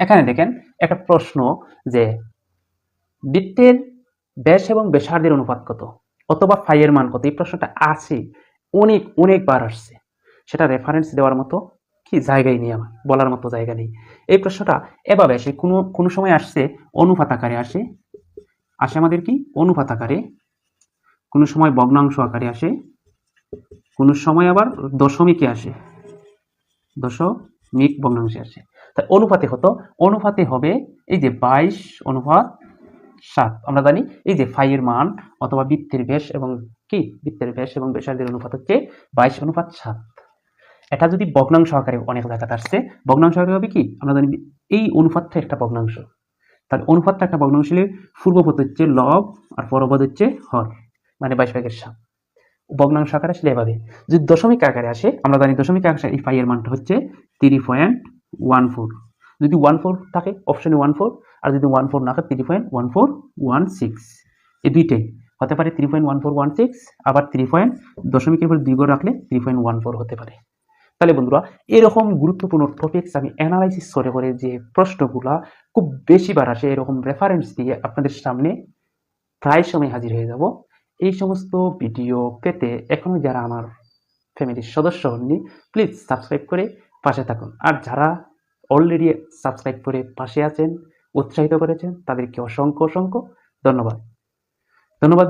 এখানে দেখেন একটা প্রশ্ন যে বৃত্তের ব্যাস এবং ব্যাসার্ধের অনুপাত কত? অথবা ফাইয়ের মান কত? এই প্রশ্নটা আছে। অনেক, অনেকবার আসছে। সেটা রেফারেন্স দেওয়ার মতো কি জায়গায় নেই আমার, বলার মতো জায়গা নেই। এই প্রশ্নটা এভাবে আসে, কোনো কোনো সময় আসছে, অনুপাত আকারে আসে। আসে আমাদের কি? অনুপাত আকারে। কোনো সময় ভগ্নাংশ আকারে আসে। কোনো সময় আবার দশমিকে আসে। দশমিক ভগ্নাংশে আসে। তা অনুপাতে হতো অনুপাতে হবে এই যে বাইশ অনুপাত সাত। আমরা জানি এই যে ফাইয়ের মান অথবা বৃত্তের ব্যাস এবং কি? বৃত্তের ব্যাস এবং ব্যাসার্ধের অনুপাত হচ্ছে বাইশ অনুপাত সাত। এটা যদি ভগ্নাংশ আকারে অনেক জায়গাতে আসছে, ভগ্নাংশ আকারে হবে কি? আমরা জানি এই অনুপাতটা একটা ভগ্নাংশ। তাহলে অনুপাতটা একটা ভগ্নাংশ হলে পূর্বপদ হচ্ছে লব আর পরপদ হচ্ছে হর মানে বাইশ ভাগের সাত। ভগ্নাংশ আকারে আসলে এভাবে। যদি দশমিক আকারে আসে, আমরা জানি দশমিক আকারে এই ফাইয়ের মানটা হচ্ছে থ্রি পয়েন্ট ওয়ান ফোর যদি ওয়ান ফোর থাকে অপশনে ওয়ান ফোর আর যদি ওয়ান ফোর না থাকে three point one four one six এই দুইটাই হতে পারে three point one four one six আবার থ্রি পয়েন্ট দশমিকের উপর দুই করে রাখলে থ্রি পয়েন্ট ওয়ান ফোর হতে পারে। তাহলে বন্ধুরা, এরকম গুরুত্বপূর্ণ টপিকস আমি অ্যানালাইসিস করে করে যে প্রশ্নগুলা খুব বেশিবার আসে, এরকম রেফারেন্স দিয়ে আপনাদের সামনে প্রায় সময় হাজির হয়ে যাব। এই সমস্ত ভিডিও পেতে এখনও যারা আমার ফ্যামিলির সদস্য হননি প্লিজ সাবস্ক্রাইব করে পাশে থাকুন। আর যারা অলরেডি সাবস্ক্রাইব করে পাশে আছেন উৎসাহিত করেছেন তাদেরকে অসংখ্য অসংখ্য ধন্যবাদ। ধন্যবাদ।